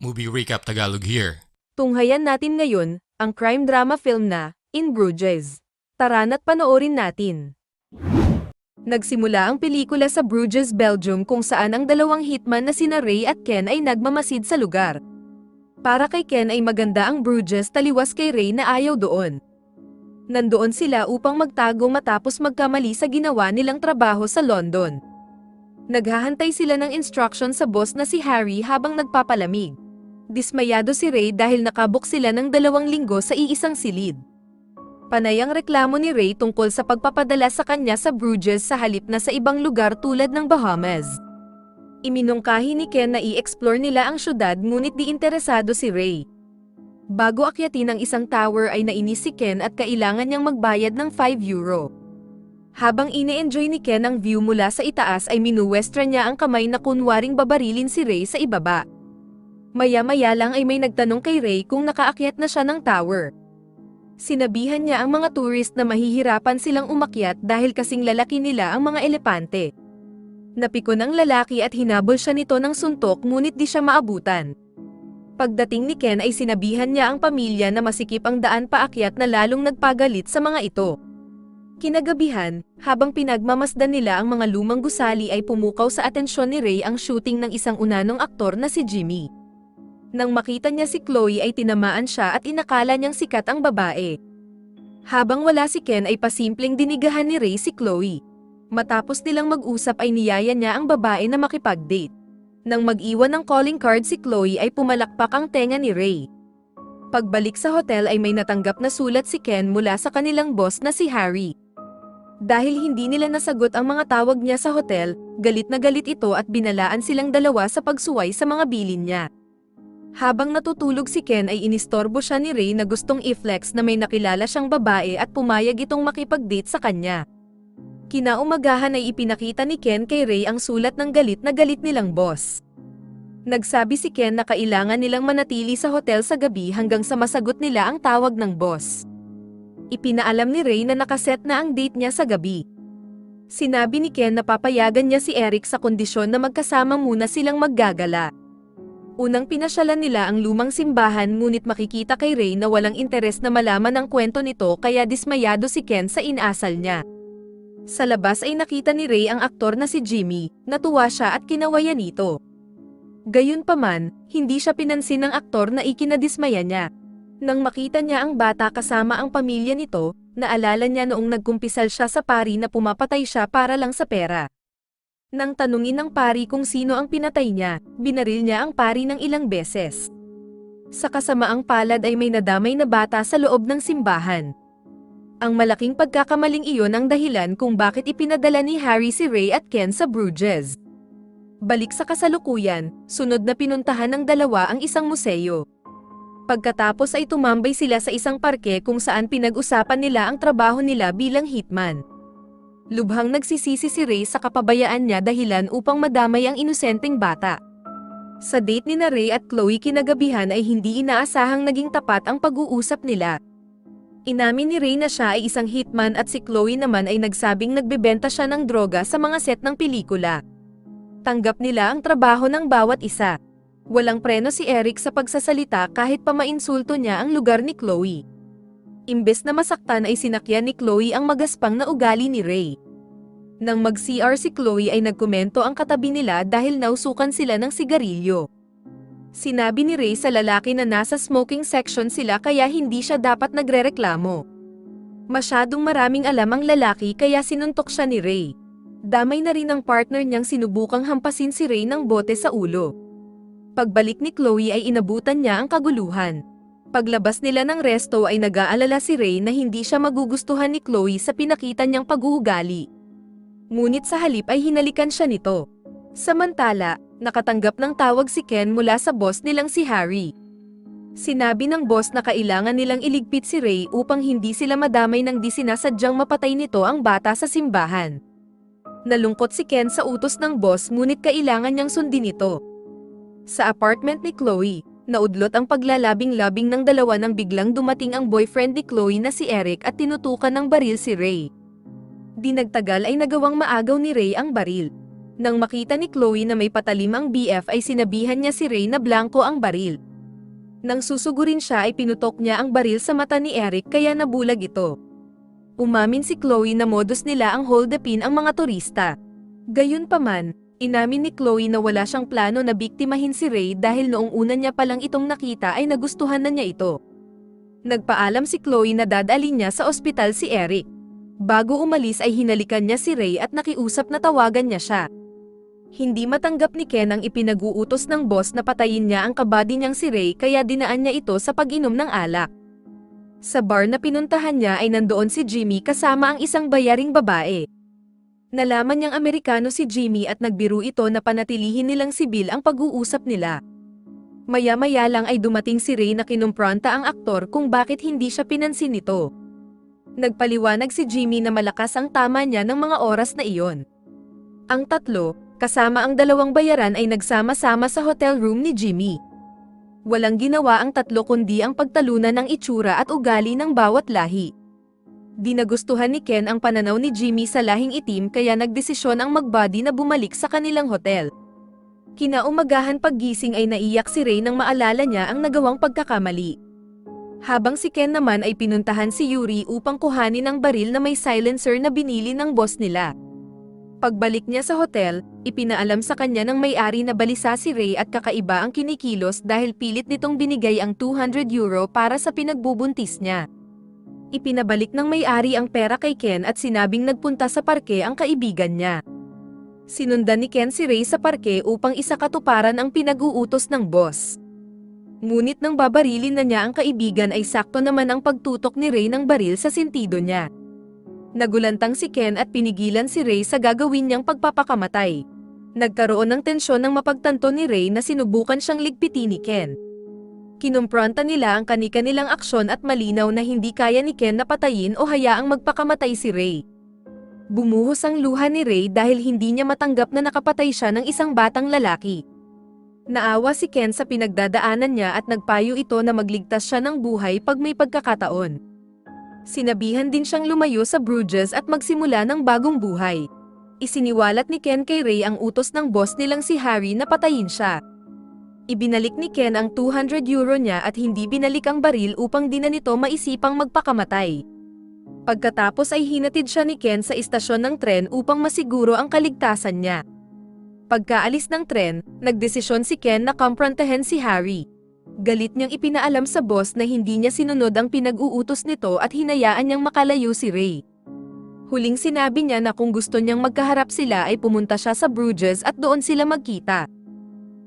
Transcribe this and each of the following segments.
Movie Recap Tagalog here. Tunghayan natin ngayon, ang crime drama film na, In Bruges. Tara na't panoorin natin. Nagsimula ang pelikula sa Bruges, Belgium kung saan ang dalawang hitman na sina Ray at Ken ay nagmamasid sa lugar. Para kay Ken ay maganda ang Bruges taliwas kay Ray na ayaw doon. Nandoon sila upang magtago matapos magkamali sa ginawa nilang trabaho sa London. Naghahantay sila ng instruction sa boss na si Harry habang nagpapalamig. Dismayado si Ray dahil nakabok sila ng dalawang linggo sa iisang silid. Panay ang reklamo ni Ray tungkol sa pagpapadala sa kanya sa Bruges sa halip na sa ibang lugar tulad ng Bahamas. Iminungkahi ni Ken na i-explore nila ang syudad ngunit di interesado si Ray. Bago akyatin ang isang tower ay nainis si Ken at kailangan niyang magbayad ng 5 euro. Habang ine-enjoy ni Ken ang view mula sa itaas ay minuwestra niya ang kamay na kunwaring babarilin si Ray sa ibaba. Maya-maya lang ay may nagtanong kay Ray kung nakaakyat na siya ng tower. Sinabihan niya ang mga tourist na mahihirapan silang umakyat dahil kasing lalaki nila ang mga elepante. Napiko ng lalaki at hinabol siya nito ng suntok ngunit di siya maabutan. Pagdating ni Ken ay sinabihan niya ang pamilya na masikip ang daan paakyat na lalong nagpagalit sa mga ito. Kinagabihan, habang pinagmamasdan nila ang mga lumang gusali ay pumukaw sa atensyon ni Ray ang shooting ng isang unanong aktor na si Jimmy. Nang makita niya si Chloe ay tinamaan siya at inakala niyang sikat ang babae. Habang wala si Ken ay pasimpleng dinigahan ni Ray si Chloe. Matapos nilang mag-usap ay niyaya niya ang babae na makipag-date. Nang mag-iwan ng calling card si Chloe ay pumalakpak ang tenga ni Ray. Pagbalik sa hotel ay may natanggap na sulat si Ken mula sa kanilang boss na si Harry. Dahil hindi nila nasagot ang mga tawag niya sa hotel, galit na galit ito at binalaan silang dalawa sa pagsuway sa mga bilin niya. Habang natutulog si Ken ay inistorbo siya ni Ray na gustong i-flex na may nakilala siyang babae at pumayag itong makipag-date sa kanya. Kinaumagahan ay ipinakita ni Ken kay Ray ang sulat ng galit na galit nilang boss. Nagsabi si Ken na kailangan nilang manatili sa hotel sa gabi hanggang sa masagot nila ang tawag ng boss. Ipinaalam ni Ray na nakaset na ang date niya sa gabi. Sinabi ni Ken na papayagan niya si Eric sa kondisyon na magkasama muna silang maggagala. Unang pinasyalan nila ang lumang simbahan ngunit makikita kay Ray na walang interes na malaman ang kwento nito kaya dismayado si Ken sa inasal niya. Sa labas ay nakita ni Ray ang aktor na si Jimmy, natuwa siya at kinawayan nito. Gayunpaman, hindi siya pinansin ng aktor na ikinadismaya niya. Nang makita niya ang bata kasama ang pamilya nito, naalala niya noong nagkumpisal siya sa pari na pumapatay siya para lang sa pera. Nang tanungin ng pari kung sino ang pinatay niya, binaril niya ang pari ng ilang beses. Sa kasamaang palad ay may nadamay na bata sa loob ng simbahan. Ang malaking pagkakamaling iyon ang dahilan kung bakit ipinadala ni Harry si Ray at Ken sa Bruges. Balik sa kasalukuyan, sunod na pinuntahan ng dalawa ang isang museo. Pagkatapos ay tumambay sila sa isang parke kung saan pinag-usapan nila ang trabaho nila bilang hitman. Lubhang nagsisisi si Ray sa kapabayaan niya dahilan upang madamay ang inosenteng bata. Sa date ni na Ray at Chloe kinagabihan ay hindi inaasahang naging tapat ang pag-uusap nila. Inamin ni Ray na siya ay isang hitman at si Chloe naman ay nagsabing nagbebenta siya ng droga sa mga set ng pelikula. Tanggap nila ang trabaho ng bawat isa. Walang preno si Eric sa pagsasalita kahit pa mainsulto niya ang lugar ni Chloe. Imbes na masaktan ay sinakyan ni Chloe ang magaspang na ugali ni Ray. Nang mag-CR si Chloe ay nagkomento ang katabi nila dahil nausukan sila ng sigarilyo. Sinabi ni Ray sa lalaki na nasa smoking section sila kaya hindi siya dapat nagrereklamo. Masyadong maraming alam ang lalaki kaya sinuntok siya ni Ray. Damay na rin ang partner niyang sinubukang hampasin si Ray ng bote sa ulo. Pagbalik ni Chloe ay inabutan niya ang kaguluhan. Paglabas nila ng resto ay nag-aalala si Ray na hindi siya magugustuhan ni Chloe sa pinakita niyang pag-uugali. Ngunit sa halip ay hinalikan siya nito. Samantala, nakatanggap ng tawag si Ken mula sa boss nilang si Harry. Sinabi ng boss na kailangan nilang iligpit si Ray upang hindi sila madamay ng di sinasadyang mapatay nito ang bata sa simbahan. Nalungkot si Ken sa utos ng boss ngunit kailangan niyang sundin ito. Sa apartment ni Chloe, naudlot ang paglalabing-labing ng dalawa nang biglang dumating ang boyfriend ni Chloe na si Eric at tinutukan ng baril si Ray. Di nagtagal ay nagawang maagaw ni Ray ang baril. Nang makita ni Chloe na may patalim ang BF ay sinabihan niya si Ray na blanco ang baril. Nang susugurin siya ay pinutok niya ang baril sa mata ni Eric kaya nabulag ito. Umamin si Chloe na modus nila ang hold upin ang mga turista. Gayunpaman, inamin ni Chloe na wala siyang plano na biktimahin si Ray dahil noong una niya palang itong nakita ay nagustuhan na niya ito. Nagpaalam si Chloe na dadalhin niya sa ospital si Eric. Bago umalis ay hinalikan niya si Ray at nakiusap na tawagan niya siya. Hindi matanggap ni Ken ang ipinag-uutos ng boss na patayin niya ang kabady niyang si Ray kaya dinaan niya ito sa pag-inom ng alak. Sa bar na pinuntahan niya ay nandoon si Jimmy kasama ang isang bayaring babae. Nalaman niyang Amerikano si Jimmy at nagbiro ito na panatilihin nilang sibil ang pag-uusap nila. Maya-maya lang ay dumating si Ray na kinumpronta ang aktor kung bakit hindi siya pinansin nito. Nagpaliwanag si Jimmy na malakas ang tama niya ng mga oras na iyon. Ang tatlo, kasama ang dalawang bayaran ay nagsama-sama sa hotel room ni Jimmy. Walang ginawa ang tatlo kundi ang pagtalunan ng itsura at ugali ng bawat lahi. Di nagustuhan ni Ken ang pananaw ni Jimmy sa lahing itim kaya nagdesisyon ang magbody na bumalik sa kanilang hotel. Kinaumagahan paggising ay naiyak si Ray nang maalala niya ang nagawang pagkakamali. Habang si Ken naman ay pinuntahan si Yuri upang kuhanin ang baril na may silencer na binili ng boss nila. Pagbalik niya sa hotel, ipinaalam sa kanya ng may-ari na balisa si Ray at kakaiba ang kinikilos dahil pilit nitong binigay ang 200 euro para sa pinagbubuntis niya. Ipinabalik ng may-ari ang pera kay Ken at sinabing nagpunta sa parke ang kaibigan niya. Sinundan ni Ken si Ray sa parke upang isakatuparan ang pinag-uutos ng boss. Ngunit nang babarilin na niya ang kaibigan ay sakto naman ang pagtutok ni Ray ng baril sa sentido niya. Nagulantang si Ken at pinigilan si Ray sa gagawin niyang pagpapakamatay. Nagkaroon ng tensyon ng mapagtanto ni Ray na sinubukan siyang ligpitin ni Ken. Kinumpronta nila ang kani-kanilang aksyon at malinaw na hindi kaya ni Ken na patayin o hayaang magpakamatay si Ray. Bumuhos ang luha ni Ray dahil hindi niya matanggap na nakapatay siya ng isang batang lalaki. Naawa si Ken sa pinagdadaanan niya at nagpayo ito na magligtas siya ng buhay pag may pagkakataon. Sinabihan din siyang lumayo sa Bruges at magsimula ng bagong buhay. Isiniwalat ni Ken kay Ray ang utos ng boss nilang si Harry na patayin siya. Ibinalik ni Ken ang 200 euro niya at hindi binalik ang baril upang di na nito maisipang magpakamatay. Pagkatapos ay hinatid siya ni Ken sa istasyon ng tren upang masiguro ang kaligtasan niya. Pagkaalis ng tren, nagdesisyon si Ken na komprontahin si Harry. Galit niyang ipinaalam sa boss na hindi niya sinunod ang pinag-uutos nito at hinayaan niyang makalayo si Ray. Huling sinabi niya na kung gusto niyang magkaharap sila ay pumunta siya sa Bruges at doon sila magkita.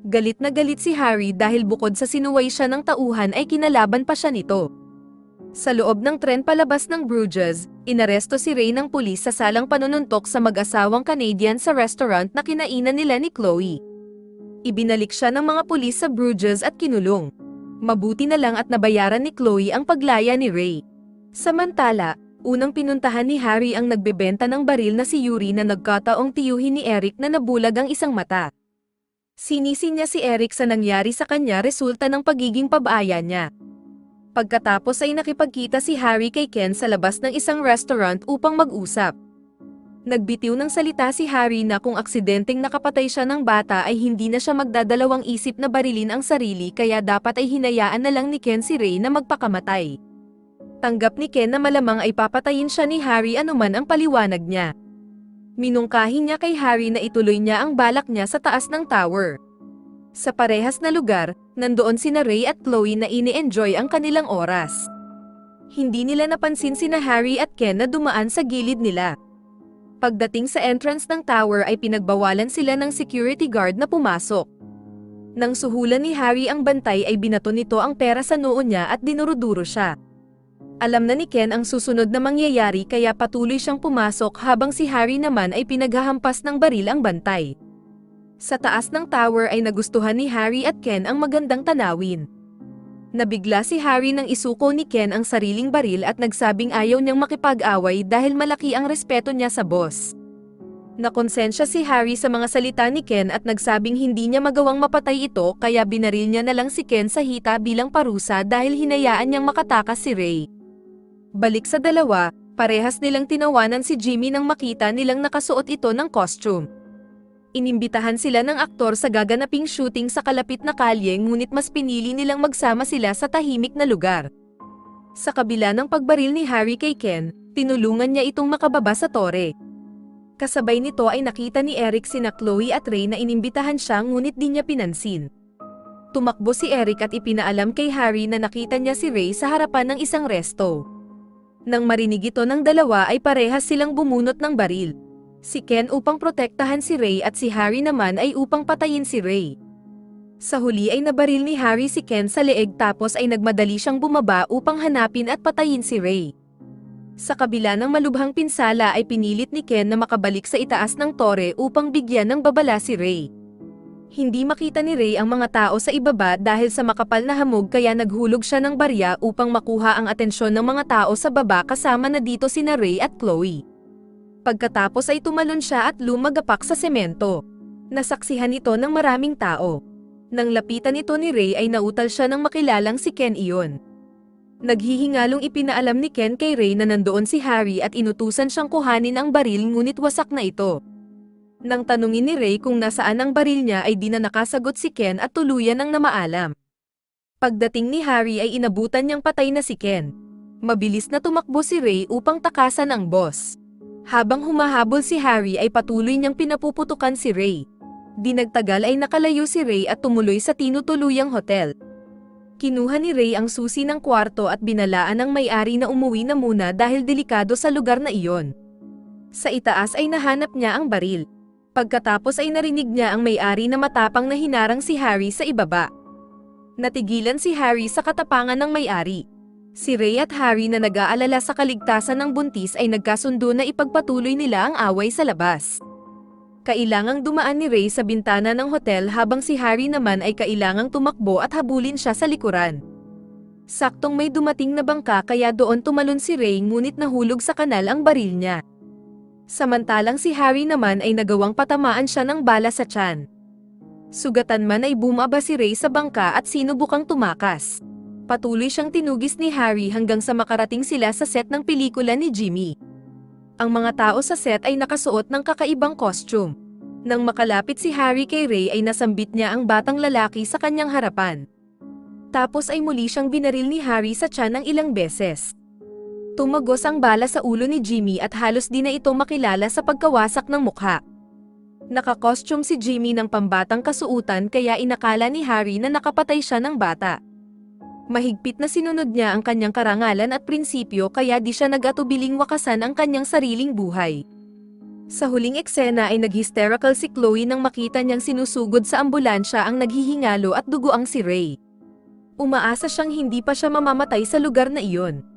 Galit na galit si Harry dahil bukod sa sinuway siya ng tauhan ay kinalaban pa siya nito. Sa loob ng tren palabas ng Bruges, inaresto si Ray ng pulis sa salang panununtok sa mag-asawang Canadian sa restaurant na kinainan nila ni Chloe. Ibinalik siya ng mga pulis sa Bruges at kinulong. Mabuti na lang at nabayaran ni Chloe ang paglaya ni Ray. Samantala, unang pinuntahan ni Harry ang nagbebenta ng baril na si Yuri na nagkataong tiyuhin ni Eric na nabulag ang isang mata. Sinisi niya si Eric sa nangyari sa kanya resulta ng pagiging pabaya niya. Pagkatapos ay nakipagkita si Harry kay Ken sa labas ng isang restaurant upang mag-usap. Nagbitiw ng salita si Harry na kung aksidenteng nakapatay siya ng bata ay hindi na siya magdadalawang isip na barilin ang sarili kaya dapat ay hinayaan na lang ni Ken si Ray na magpakamatay. Tanggap ni Ken na malamang ay papatayin siya ni Harry anuman ang paliwanag niya. Minungkahi niya kay Harry na ituloy niya ang balak niya sa taas ng tower. Sa parehas na lugar, nandoon sina Ray at Chloe na ini-enjoy ang kanilang oras. Hindi nila napansin sina Harry at Ken na dumaan sa gilid nila. Pagdating sa entrance ng tower ay pinagbawalan sila ng security guard na pumasok. Nang suhulan ni Harry ang bantay ay binato nito ang pera sa noo niya at dinuruduro siya. Alam na ni Ken ang susunod na mangyayari kaya patuloy siyang pumasok habang si Harry naman ay pinaghahampas ng baril ang bantay. Sa taas ng tower ay nagustuhan ni Harry at Ken ang magandang tanawin. Nabigla si Harry nang isuko ni Ken ang sariling baril at nagsabing ayaw niyang makipag-away dahil malaki ang respeto niya sa boss. Nakonsensya si Harry sa mga salita ni Ken at nagsabing hindi niya magawang mapatay ito kaya binaril niya na lang si Ken sa hita bilang parusa dahil hinayaan niyang makatakas si Ray. Balik sa dalawa, parehas nilang tinawanan si Jimmy nang makita nilang nakasuot ito ng costume. Inimbitahan sila ng aktor sa gaganaping shooting sa kalapit na kalye ngunit mas pinili nilang magsama sila sa tahimik na lugar. Sa kabila ng pagbaril ni Harry kay Ken, tinulungan niya itong makababa sa tore. Kasabay nito ay nakita ni Eric sina Chloe at Ray na inimbitahan siya ngunit di niya pinansin. Tumakbo si Eric at ipinaalam kay Harry na nakita niya si Ray sa harapan ng isang resto. Nang marinig ito ng dalawa ay parehas silang bumunot ng baril. Si Ken upang protektahan si Ray at si Harry naman ay upang patayin si Ray. Sa huli ay nabaril ni Harry si Ken sa leeg tapos ay nagmadali siyang bumaba upang hanapin at patayin si Ray. Sa kabila ng malubhang pinsala ay pinilit ni Ken na makabalik sa itaas ng tore upang bigyan ng babala si Ray. Hindi makita ni Ray ang mga tao sa ibaba dahil sa makapal na hamog kaya naghulog siya ng barya upang makuha ang atensyon ng mga tao sa baba kasama na dito sina Ray at Chloe. Pagkatapos ay tumalon siya at lumagapak sa semento. Nasaksihan ito ng maraming tao. Nang lapitan ito ni Ray ay nautal siya ng makilalang si Ken iyon. Naghihingalong ipinaalam ni Ken kay Ray na nandoon si Harry at inutusan siyang kuhanin ang baril ngunit wasak na ito. Nang tanungin ni Ray kung nasaan ang baril niya ay di na nakasagot si Ken at tuluyan ang namaalam. Pagdating ni Harry ay inabutan niyang patay na si Ken. Mabilis na tumakbo si Ray upang takasan ang boss. Habang humahabol si Harry ay patuloy niyang pinapuputukan si Ray. Di nagtagal ay nakalayo si Ray at tumuloy sa tinutuluyang hotel. Kinuha ni Ray ang susi ng kwarto at binalaan ng may-ari na umuwi na muna dahil delikado sa lugar na iyon. Sa itaas ay nahanap niya ang baril. Pagkatapos ay narinig niya ang may-ari na matapang na hinarang si Harry sa ibaba. Natigilan si Harry sa katapangan ng may-ari. Si Ray at Harry na nag-aalala sa kaligtasan ng buntis ay nagkasundo na ipagpatuloy nila ang away sa labas. Kailangang dumaan ni Ray sa bintana ng hotel habang si Harry naman ay kailangang tumakbo at habulin siya sa likuran. Saktong may dumating na bangka kaya doon tumalon si Ray ngunit nahulog sa kanal ang baril niya. Samantalang si Harry naman ay nagawang patamaan siya ng bala sa tiyan. Sugatan man ay bumaba si Ray sa bangka at sinubukang tumakas. Patuloy siyang tinugis ni Harry hanggang sa makarating sila sa set ng pelikula ni Jimmy. Ang mga tao sa set ay nakasuot ng kakaibang costume. Nang makalapit si Harry kay Ray ay nasambit niya ang batang lalaki sa kanyang harapan. Tapos ay muli siyang binaril ni Harry sa tiyan ng ilang beses. Tumagos ang bala sa ulo ni Jimmy at halos di na ito makilala sa pagkawasak ng mukha. Nakakostume si Jimmy ng pambatang kasuutan kaya inakala ni Harry na nakapatay siya ng bata. Mahigpit na sinunod niya ang kanyang karangalan at prinsipyo kaya di siya nag-atubiling wakasan ang kanyang sariling buhay. Sa huling eksena ay nag-hysterical si Chloe nang makita niyang sinusugod sa ambulansya ang naghihingalo at dugo ang si Ray. Umaasa siyang hindi pa siya mamamatay sa lugar na iyon.